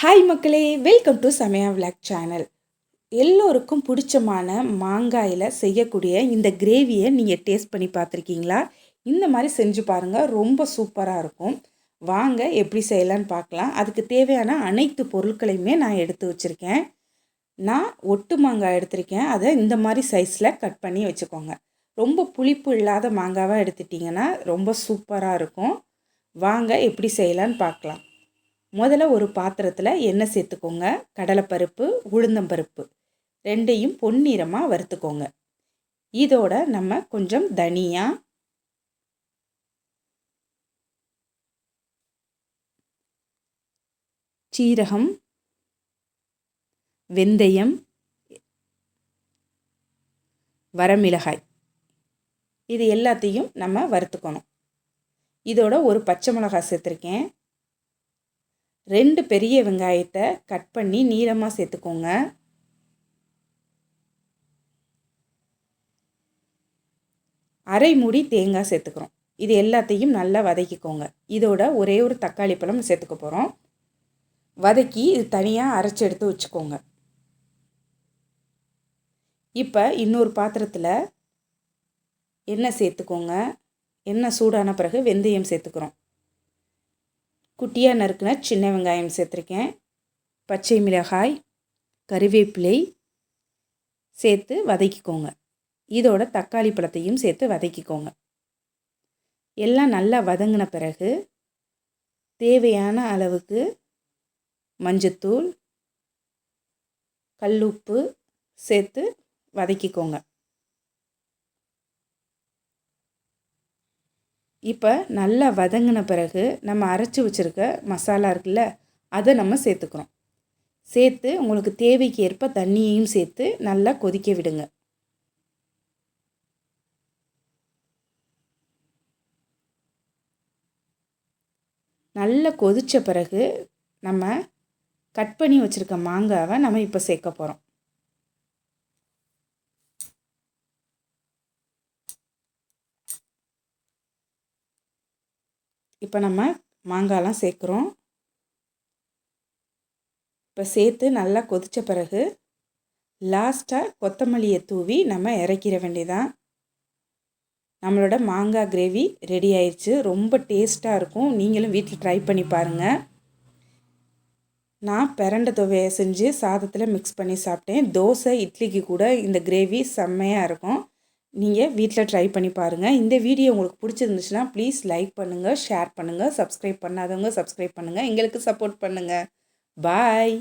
Hi மக்களே welcome to Samaya vlog channel எல்லோருக்கும் பிடிச்சமான மாங்காயில் செய்யக்கூடிய இந்த கிரேவியை நீங்கள் டேஸ்ட் பண்ணி பார்த்துருக்கீங்களா? இந்த மாதிரி செஞ்சு பாருங்கள் ரொம்ப சூப்பராக இருக்கும். வாங்க எப்படி செய்யலான்னு பார்க்கலாம். அதுக்கு தேவையான அனைத்து பொருட்களையுமே நான் எடுத்து வச்சுருக்கேன். நான் ஒட்டு மாங்காய் எடுத்திருக்கேன். அதை இந்த மாதிரி சைஸில் கட் பண்ணி வச்சுக்கோங்க. ரொம்ப புளிப்பு இல்லாத மாங்காவாக எடுத்துட்டிங்கன்னா ரொம்ப சூப்பராக இருக்கும். வாங்க எப்படி செய்யலான்னு பார்க்கலாம். முதல்ல ஒரு பாத்திரத்தில் எண்ணெய் சேர்த்துக்கோங்க. கடலைப்பருப்பு உளுந்தம்பருப்பு ரெண்டையும் பொன்னிறமாக வறுத்துக்கோங்க. இதோட நம்ம கொஞ்சம் தனியா சீரகம் வெந்தயம் வரமிளகாய் இது எல்லாத்தையும் நம்ம வறுத்துக்கணும். இதோட ஒரு பச்சை மிளகாய் சேர்த்துருக்கேன். ரெண்டு பெரிய வெங்காயத்தை கட் பண்ணி நீளமாக சேர்த்துக்கோங்க. அரை மூடி தேங்காய் சேர்த்துக்கிறோம். இது எல்லாத்தையும் நல்லா வதக்கிக்கோங்க. இதோட ஒரே ஒரு தக்காளி பழம் சேர்த்துக்க போகிறோம் வதக்கி இது தனியாக அரைச்சி எடுத்து வச்சுக்கோங்க. இப்போ இன்னொரு பாத்திரத்தில் எண்ணெய் சேர்த்துக்கோங்க. எண்ணெய் சூடான பிறகு வெந்தயம் சேர்த்துக்கிறோம். குட்டியாக நறுக்குன சின்ன வெங்காயம் சேர்த்துருக்கேன். பச்சை மிளகாய் கருவேப்பிலை சேர்த்து வதக்கிக்கோங்க. இதோட தக்காளி பழத்தையும் சேர்த்து வதக்கிக்கோங்க. எல்லாம் நல்லா வதங்கின பிறகு தேவையான அளவுக்கு மஞ்சத்தூள் கல்லுப்பு சேர்த்து வதக்கிக்கோங்க. இப்போ நல்லா வதங்கின பிறகு நம்ம அரைச்சி வச்சுருக்க மசாலா இருக்குல்ல அதை நம்ம சேர்த்துக்கிறோம். சேர்த்து உங்களுக்கு தேவைக்கு ஏற்ப தண்ணியையும் சேர்த்து நல்லா கொதிக்க விடுங்க. நல்லா கொதித்த பிறகு நம்ம கட் பண்ணி வச்சுருக்க மாங்காவை நம்ம இப்போ சேர்க்க போகிறோம் இப்போ நம்ம மாங்காய்லாம் சேர்க்குறோம். இப்போ சேர்த்து நல்லா கொதித்த பிறகு லாஸ்ட்டாக கொத்தமல்லியை தூவி நம்ம இறக்கிற வேண்டியதான் நம்மளோட மாங்காய் கிரேவி ரெடி ஆயிடுச்சு ரொம்ப டேஸ்ட்டாக இருக்கும். நீங்களும் வீட்டில் ட்ரை பண்ணி பாருங்கள் நான் பிறண்ட துவையை செஞ்சு சாதத்தில் மிக்ஸ் பண்ணி சாப்பிட்டேன். தோசை இட்லிக்கு கூட இந்த கிரேவி செம்மையாக இருக்கும். நீங்கள் வீட்டில் ட்ரை பண்ணி பாருங்கள் இந்த வீடியோ உங்களுக்கு பிடிச்சிருந்துச்சுன்னா ப்ளீஸ் லைக் பண்ணுங்கள் ஷேர் பண்ணுங்கள் சப்ஸ்கிரைப் பண்ணாதவங்க சப்ஸ்கிரைப் பண்ணுங்கள் எங்களுக்கு சப்போர்ட் பண்ணுங்கள் பாய்